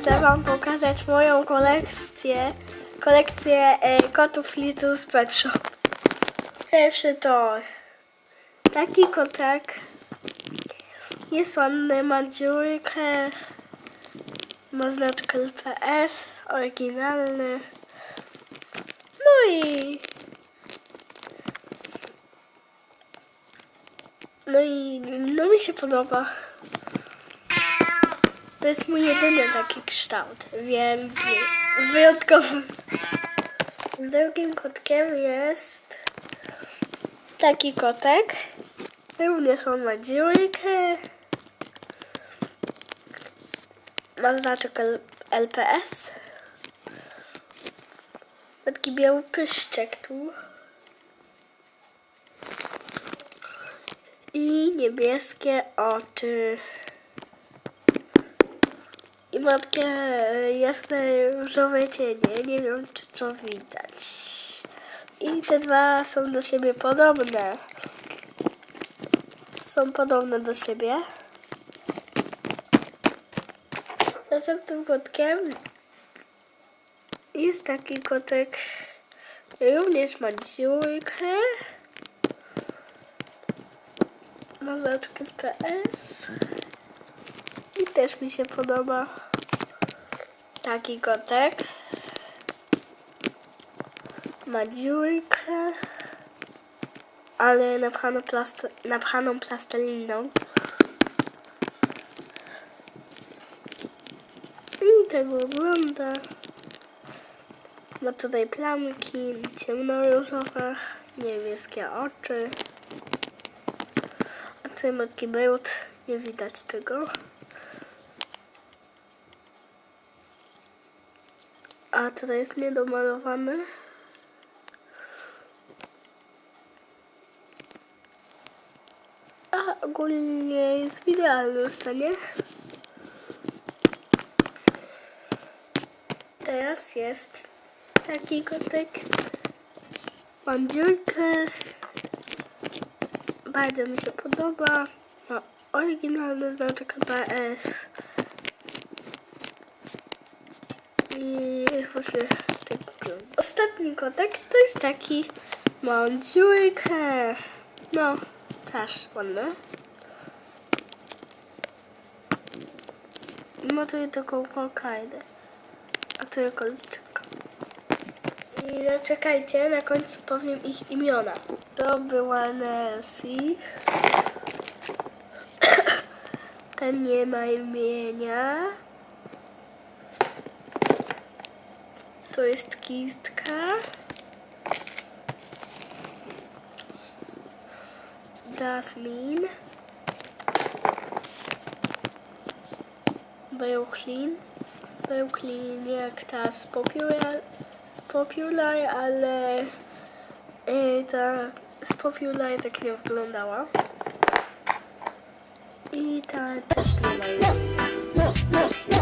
Chcę Wam pokazać moją kolekcję, kolekcję e, kotów Little Pet Shop. Pierwszy to taki kotek. Jest ładny, ma dziurkę, ma znaczkę LPS, oryginalny. No i no i no mi się podoba. To jest mój jedyny taki kształt, więc wyjątkowy. Drugim kotkiem jest taki kotek. Również on ma dziurkę. Ma znaczek LPS. Taki biały pyszczek tu. I niebieskie oczy. I ma takie jasne różowe cienie. Nie wiem, czy to widać. I te dwa są do siebie podobne. Są podobne do siebie. Następnym kotkiem jest taki kotek. Również ma dziurkę. Ma znaczkę PS. I też mi się podoba taki kotek. Ma dziurkę, ale napchaną, plast napchaną plasteliną. I tak wygląda. Ma tutaj plamki, ciemnoróżowe, niebieskie oczy. A tutaj ma taki nie widać tego. A tutaj jest niedomalowany. A ogólnie jest w idealnym stanie. Teraz jest taki kotek. Mam dziurkę. Bardzo mi się podoba. Ma oryginalny znaczek ABS. I właśnie tak wygląda. Ostatni kotek to jest taki. Mam dziurkę. No, też ładny. Ma tutaj taką kokajdę. A tu jest koliczka. I no, czekajcie, na końcu powiem ich imiona. To była Nancy. Ten nie ma imienia. To jest Kistka. Jasmine. Brooklyn. Brooklyn jak ta z Popular, z Popular ale e, ta z Popular tak nie wyglądała. I ta też nie ma imienia.